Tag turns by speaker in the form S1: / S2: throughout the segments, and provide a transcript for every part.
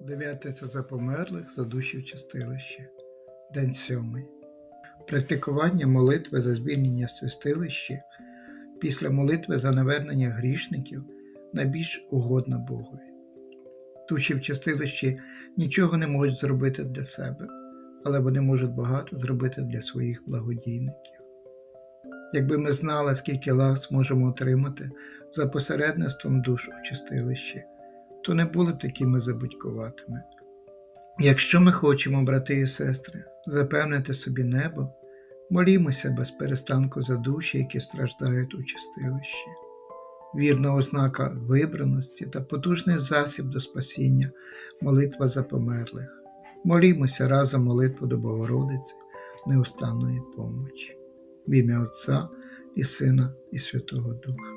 S1: Дев'ятиця за померлих за душі в чистилищі. День сьомий. Практикування молитви за звільнення з чистилищі після молитви за навернення грішників найбільш угодна Богові. Душі в чистилищі нічого не можуть зробити для себе, але вони можуть багато зробити для своїх благодійників. Якби ми знали, скільки лас можемо отримати за посередництвом душ у чистилищі, то не були такими забудькуватими. Якщо ми хочемо, брати і сестри, запевнити собі небо, молімося без перестанку за душі, які страждають у чистилищі. Вірна ознака вибраності та потужний засіб до спасіння, молитва за померлих. Молімося разом молитву до Богородиці, неустанної помочі. В ім'я Отця і Сина, і Святого Духа.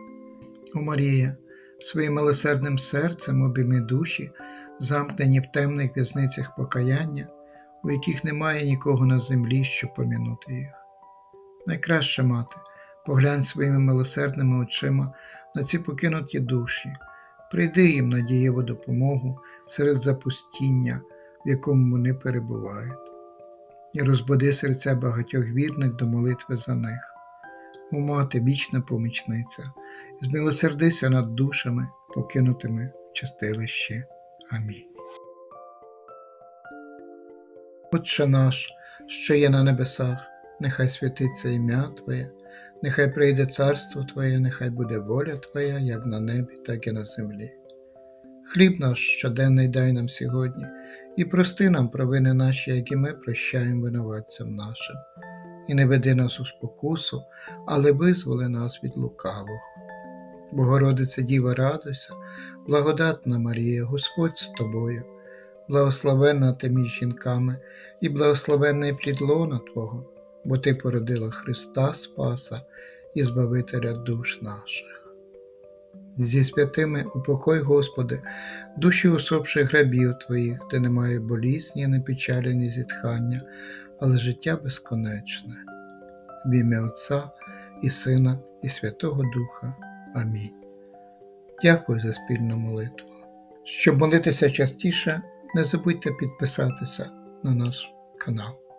S1: О Марія, своїм милосердним серцем обійми душі, замкнені в темних в'язницях покаяння, у яких немає нікого на землі, щоб помінути їх. Найкраща мати, поглянь своїми милосердними очима на ці покинуті душі, прийди їм на дієву допомогу серед запустіння, в якому вони перебувають, і розбуди серця багатьох вірних до молитви за них. Мати, вічна помічниця, змилосердися над душами, покинутими в чистилищі. Амінь. Отче наш, що є на небесах, нехай святиться ім'я Твоє, нехай прийде царство Твоє, нехай буде воля Твоя, як на небі, так і на землі. Хліб наш щоденний дай нам сьогодні, і прости нам провини наші, які ми прощаємо винуватцям нашим. І не веди нас у спокусу, але визволи нас від лукавого. Богородице Діва, радуйся, благодатна Марія, Господь з тобою, благословенна ти між жінками, і благословенний плідлона Твого, бо Ти породила Христа Спаса і Збавителя душ наших. Зі святими упокой, Господи, душі усопших грабів Твоїх, де немає болізні, ні печалі, ні зітхання, але життя безконечне. В ім'я Отця і Сина, і Святого Духа. Амінь. Дякую за спільну молитву. Щоб молитися частіше, не забудьте підписатися на наш канал.